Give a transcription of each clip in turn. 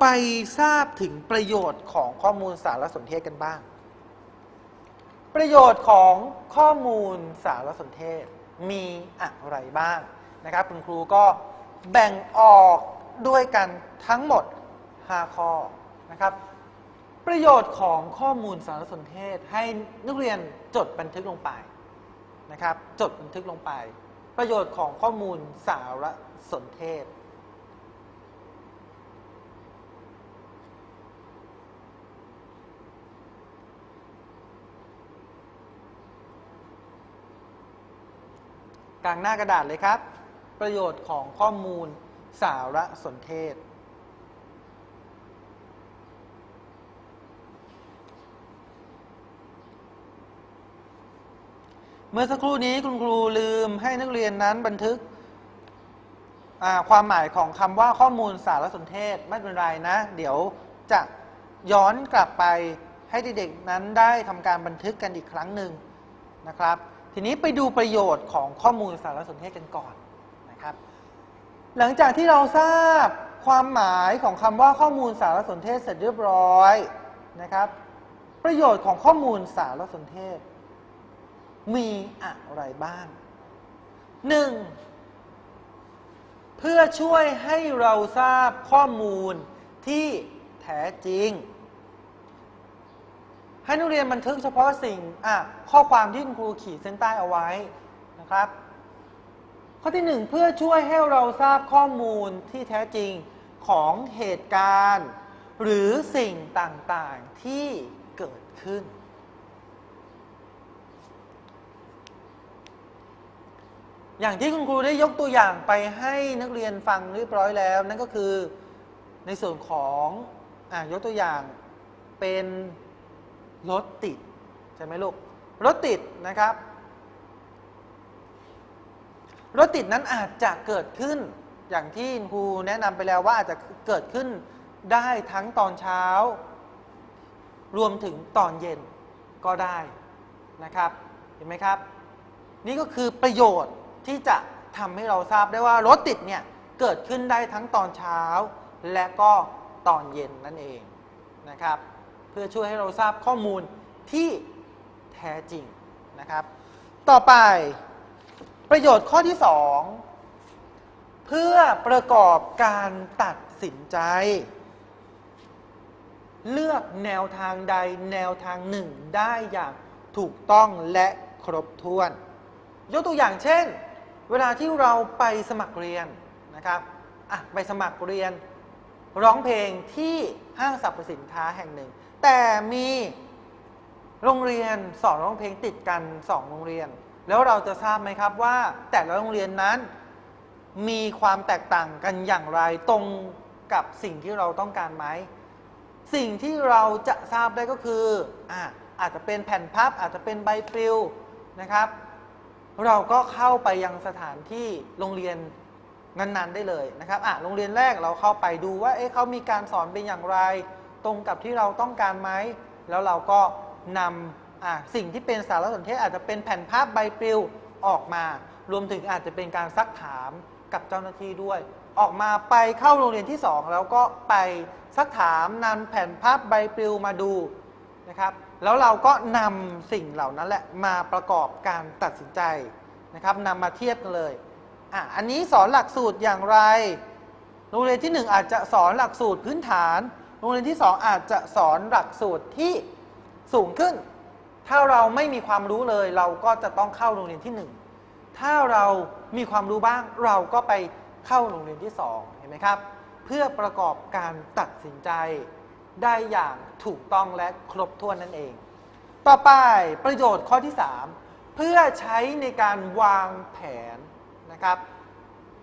ไปทราบถึงประโยชน์ของข้อมูลสารสนเทศกันบ้าง ประโยชน์ของข้อมูลสารสนเทศมีอะไรบ้างนะครับ คุณครูก็แบ่งออกด้วยกันทั้งหมด 5 ข้อนะครับ ประโยชน์ของข้อมูลสารสนเทศให้นักเรียนจดบันทึกลงไปนะครับ จดบันทึกลงไป ประโยชน์ของข้อมูลสารสนเทศ กลางหน้ากระดาษเลยครับ ประโยชน์ของข้อมูลสารสนเทศ เมื่อสักครู่นี้คุณครูลืมให้นักเรียนนั้นบันทึกความหมายของคำว่าข้อมูลสารสนเทศไม่เป็นไรนะ เดี๋ยวจะย้อนกลับไปให้เด็กๆนั้นได้ทำการบันทึกกันอีกครั้งหนึ่งนะครับ ทีนี้ไปดูประโยชน์ของข้อมูลสารสนเทศกันก่อนนะครับ หลังจากที่เราทราบความหมายของคำว่าข้อมูลสารสนเทศเสร็จเรียบร้อยนะครับ ประโยชน์ของข้อมูลสารสนเทศ มีอะไรบ้างหนึ่งเพื่อช่วยให้เราทราบข้อมูลที่แท้จริง ให้นักเรียนบันทึกเฉพาะสิ่งข้อความที่คุณครูขีดเส้นใต้เอาไว้นะครับ ข้อที่หนึ่งเพื่อช่วยให้เราทราบข้อมูลที่แท้จริงของเหตุการณ์ หรือสิ่งต่างๆที่เกิดขึ้น อย่างที่คุณครูได้ยกตัวอย่างไปให้นักเรียนฟังเรียบร้อยแล้ว นั่นก็คือในส่วนของอยกตัวอย่างเป็น รถติด ใช่ไหมลูก รถติดนะครับ รถติดนั้นอาจจะเกิดขึ้น อย่างที่ครูแนะนำไปแล้วว่าอาจจะเกิดขึ้นได้ทั้งตอนเช้า รวมถึงตอนเย็นก็ได้นะครับ เห็นไหมครับ นี่ก็คือประโยชน์ที่จะทำให้เราทราบได้ว่ารถติดเนี่ยเกิดขึ้นได้ทั้งตอนเช้า และก็ตอนเย็นนั่นเองนะครับ เพื่อช่วยให้เราทราบข้อมูลที่แท้จริงนะครับ ต่อไปประโยชน์ข้อที่ 2 เพื่อประกอบการตัดสินใจ เลือกแนวทางใดแนวทางหนึ่งได้อย่างถูกต้องและครบถ้วน ยกตัวอย่างเช่น เวลาที่เราไปสมัครเรียนนะครับอะไปสมัครเรียนร้องเพลงที่ห้างสรรพสินค้าแห่งหนึ่ง แต่มีโรงเรียนสอนร้องเพลงติดกันสองโรงเรียน แล้วเราจะทราบไหมครับว่า แต่ละโรงเรียนนั้น มีความแตกต่างกันอย่างไรตรงกับสิ่งที่เราต้องการไหมสิ่งที่เราจะทราบได้ก็คืออะอาจจะเป็นแผ่นพับอาจจะเป็นใบปลิวนะครับ เราก็เข้าไปยังสถานที่โรงเรียนนั้นๆได้เลยนะครับอะโรงเรียนแรกเราเข้าไปดูว่าเอ๊ะเขามีการสอนเป็นอย่างไร ตรงกับที่เราต้องการไหมแล้วเราก็นำสิ่งที่เป็นสารสนเทศอาจจะเป็นแผ่นภาพใบปลิวออกมา รวมถึงอาจจะเป็นการซักถามกับเจ้าหน้าที่ด้วย ออกมาไปเข้าโรงเรียนที่ 2 แล้วก็ไปซักถามนำแผ่นภาพใบปลิวมาดูนะครับ แล้วเราก็นำสิ่งเหล่านั้นแหละมาประกอบการตัดสินใจนะครับนำมาเทียบกันเลยอะอันนี้สอนหลักสูตรอย่างไร โรงเรียนที่ 1 อาจจะสอนหลักสูตรพื้นฐาน โรงเรียนที่ 2 อาจจะสอนหลักสูตรที่สูงขึ้น ถ้าเราไม่มีความรู้เลยเราก็จะต้องเข้าโรงเรียนที่ 1 ถ้าเรามีความรู้บ้างเราก็ไปเข้าโรงเรียนที่ 2 เห็นไหมครับ เพื่อประกอบการตัดสินใจได้อย่างถูกต้องและครบถ้วนนั่นเอง ต่อไปประโยชน์ข้อที่ 3 เพื่อใช้ในการวางแผนนะครับ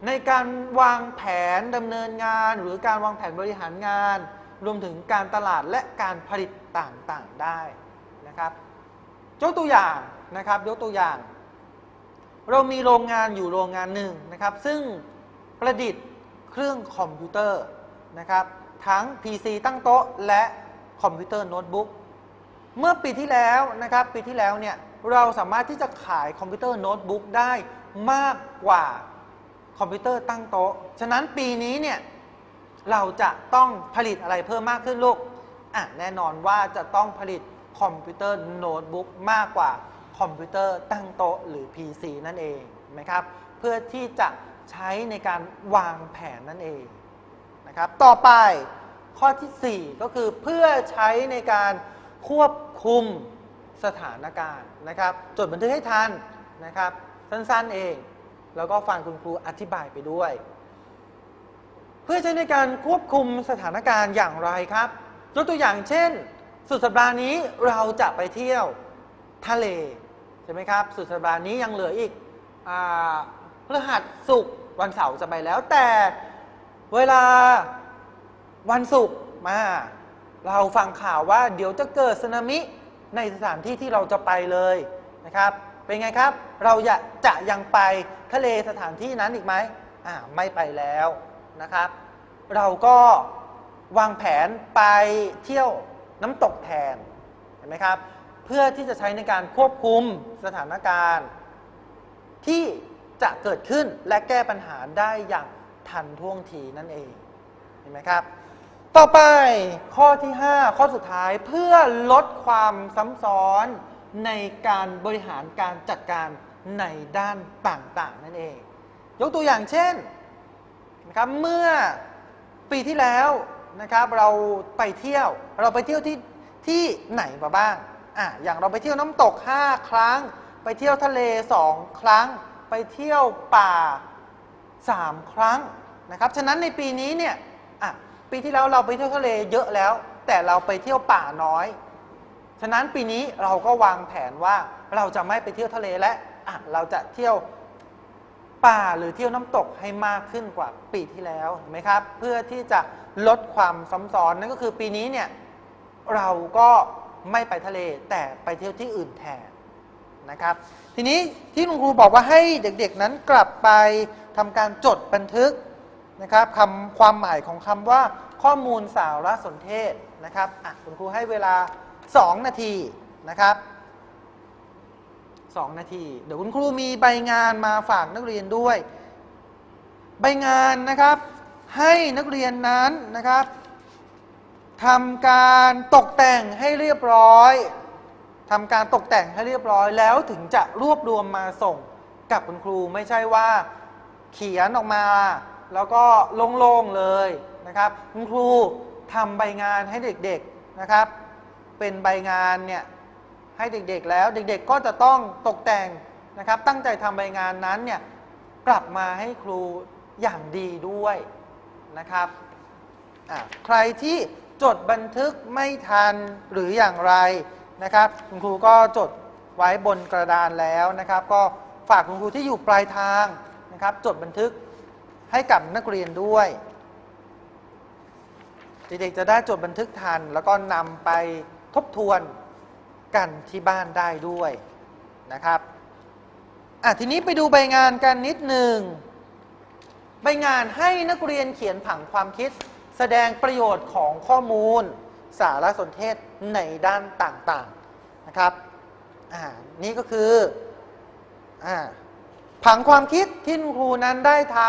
ในการวางแผนดำเนินงาน หรือการวางแผนบริหารงาน รวมถึงการตลาดและการผลิตต่างๆได้นะครับยกตัวอย่างนะครับยกตัวอย่าง เรามีโรงงานอยู่โรงงานหนึ่งนะครับ ซึ่งประดิษฐ์เครื่องคอมพิวเตอร์นะครับ ทั้ง PC ตั้งโต๊ะและคอมพิวเตอร์โน้ตบุ๊กเมื่อปีที่แล้วนะครับปีที่แล้วเนี่ยเราสามารถที่จะขายคอมพิวเตอร์โน้ตบุ๊กได้มากกว่าคอมพิวเตอร์ตั้งโต๊ะ ฉะนั้นปีนี้เนี่ย เราจะต้องผลิตอะไรเพิ่มมากขึ้นลูกอะแน่นอนว่าจะต้องผลิตคอมพิวเตอร์โน้ตบุ๊กมากกว่าคอมพิวเตอร์ตั้งโต๊ะหรือ PC นั่นเองนะครับ เพื่อที่จะใช้ในการวางแผนนั่นเองนะครับ ต่อไปข้อทีสี่4 ก็คือเพื่อใช้ในการควบคุมสถานการณ์นะครับ จดบันทึกให้ทันนะครับ สั้นๆเอง แล้วก็ฟังคุณครูอธิบายไปด้วย เพื่อใช้ในการควบคุมสถานการณ์อย่างไรครับ ยกตัวอย่างเช่น สุดสัปดาห์นี้เราจะไปเที่ยวทะเลใช่ไหมครับ สุดสัปดาห์นี้ยังเหลืออีกพฤหัสศุกร์วันเสาร์จะไปแล้ว แต่เวลาวันศุกร์มาเราฟังข่าวว่าเดี๋ยวจะเกิดสึนามิในสถานที่ที่เราจะไปเลยนะครับ เป็นไงครับ เราจะจะยังไปทะเลสถานที่นั้นอีกไหมอ่าไม่ไปแล้ว นะครับ เราก็วางแผนไปเที่ยวน้ำตกแทนเห็นไหมครับ เพื่อที่จะใช้ในการควบคุมสถานการณ์ ที่จะเกิดขึ้นและแก้ปัญหาได้อย่างทันท่วงทีนั่นเองเห็นไหมครับ ต่อไปข้อที่ 5 ข้อสุดท้ายเพื่อลดความซ้ำซ้อนในการบริหารการจัดการในด้านต่างๆ นั่นเอง ยกตัวอย่างเช่น นะครับเมื่อปีที่แล้วนะครับเราไปเที่ยวเราไปเที่ยวที่ที่ไหนมาบ้างอะอย่างเราไปเที่ยวน้ำตก 5 ครั้ง ไปเที่ยวทะเล 2 ครั้ง ไปเที่ยวป่า 3 ครั้งนะครับฉะนั้นในปีนี้เนี่ยอะปีที่แล้วเราไปเที่ยวทะเลเยอะแล้ว แต่เราไปเที่ยวป่าน้อย ฉะนั้นปีนี้เราก็วางแผนว่าเราจะไม่ไปเที่ยวทะเลและอะเราจะเที่ยว ป่าหรือเที่ยวน้ำตกให้มากขึ้นกว่าปีที่แล้วเห็นไหมครับ เพื่อที่จะลดความซ้ำซ้อนนั่นก็คือปีนี้เนี่ยเราก็ไม่ไปทะเลแต่ไปเที่ยวที่อื่นแทนนะครับ ทีนี้ที่คุณครูบอกว่าให้เด็กๆนั้นกลับไปทำการจดบันทึกนะครับคำความหมายของคำว่าข้อมูลสารสนเทศนะครับคุณครูให้เวลา 2 นาทีนะครับ 2 นาที เดี๋ยวคุณครูมีใบงานมาฝากนักเรียนด้วย ใบงานนะครับให้นักเรียนนั้นนะครับทำการตกแต่งให้เรียบร้อยทำการตกแต่งให้เรียบร้อยแล้วถึงจะรวบรวมมาส่งกับคุณครูไม่ใช่ว่าเขียนออกมา แล้วก็โล่งๆเลยนะครับ คุณครูทำใบงานให้เด็กๆนะครับ เป็นใบงานเนี่ย ให้เด็กๆแล้ว เด็กๆก็จะต้องตกแต่งนะครับ ตั้งใจทำใบงานนั้นเนี่ยกลับมาให้ครูอย่างดีด้วยนะครับใครที่จดบันทึกไม่ทันหรืออย่างไรนะครับ คุณครูก็จดไว้บนกระดานแล้วนะครับ ก็ฝากคุณครูที่อยู่ปลายทางนะครับ จดบันทึกให้กับนักเรียนด้วยเด็กๆจะได้จดบันทึกทัน แล้วก็นำไปทบทวน กันที่บ้านได้ด้วยนะครับอะทีนี้ไปดูใบงานกันนิดหนึ่งใบงานให้นักเรียนเขียนผังความคิด แสดงประโยชน์ของข้อมูล สารสนเทศในด้านต่างๆนะครับอ่านี่ก็คืออ่าผังความคิดที่ครูนั้นได้ท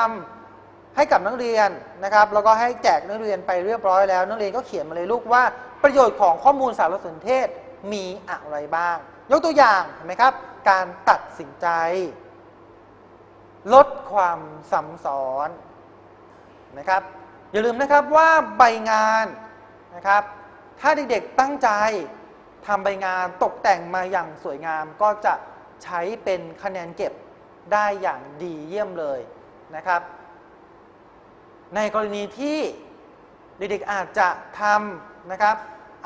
ำให้กับนักเรียนนะครับแล้วก็ให้แจกนักเรียนไปเรียบร้อยแล้ว นักเรียนก็เขียนมาเลยลูกว่าประโยชน์ของข้อมูลสารสนเทศ มีอะไรบ้าง ยกตัวอย่างเห็นไหมครับ การตัดสินใจ ลดความสับซ้อนนะครับ อย่าลืมนะครับว่าใบงานนะครับ ถ้าเด็กๆตั้งใจทำใบงานตกแต่งมาอย่างสวยงามก็จะใช้เป็นคะแนนเก็บได้อย่างดีเยี่ยมเลยนะครับ ในกรณีที่เด็กๆอาจจะทำนะครับ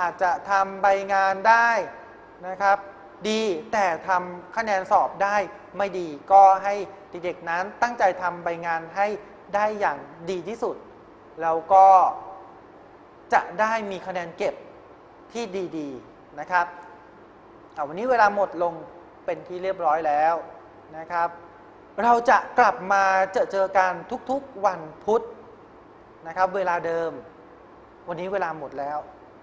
อาจจะทำใบงานได้นะครับ ดีแต่ทำคะแนนสอบได้ไม่ดี ก็ให้เด็กๆนั้นตั้งใจทำใบงานให้ได้อย่างดีที่สุด แล้วก็จะได้มีคะแนนเก็บที่ดีๆนะครับเอาวันนี้เวลาหมดลงเป็นที่เรียบร้อยแล้วนะครับ เราจะกลับมาเจอเจอกันทุกๆวันพุธนะครับ เวลาเดิม วันนี้เวลาหมดแล้ว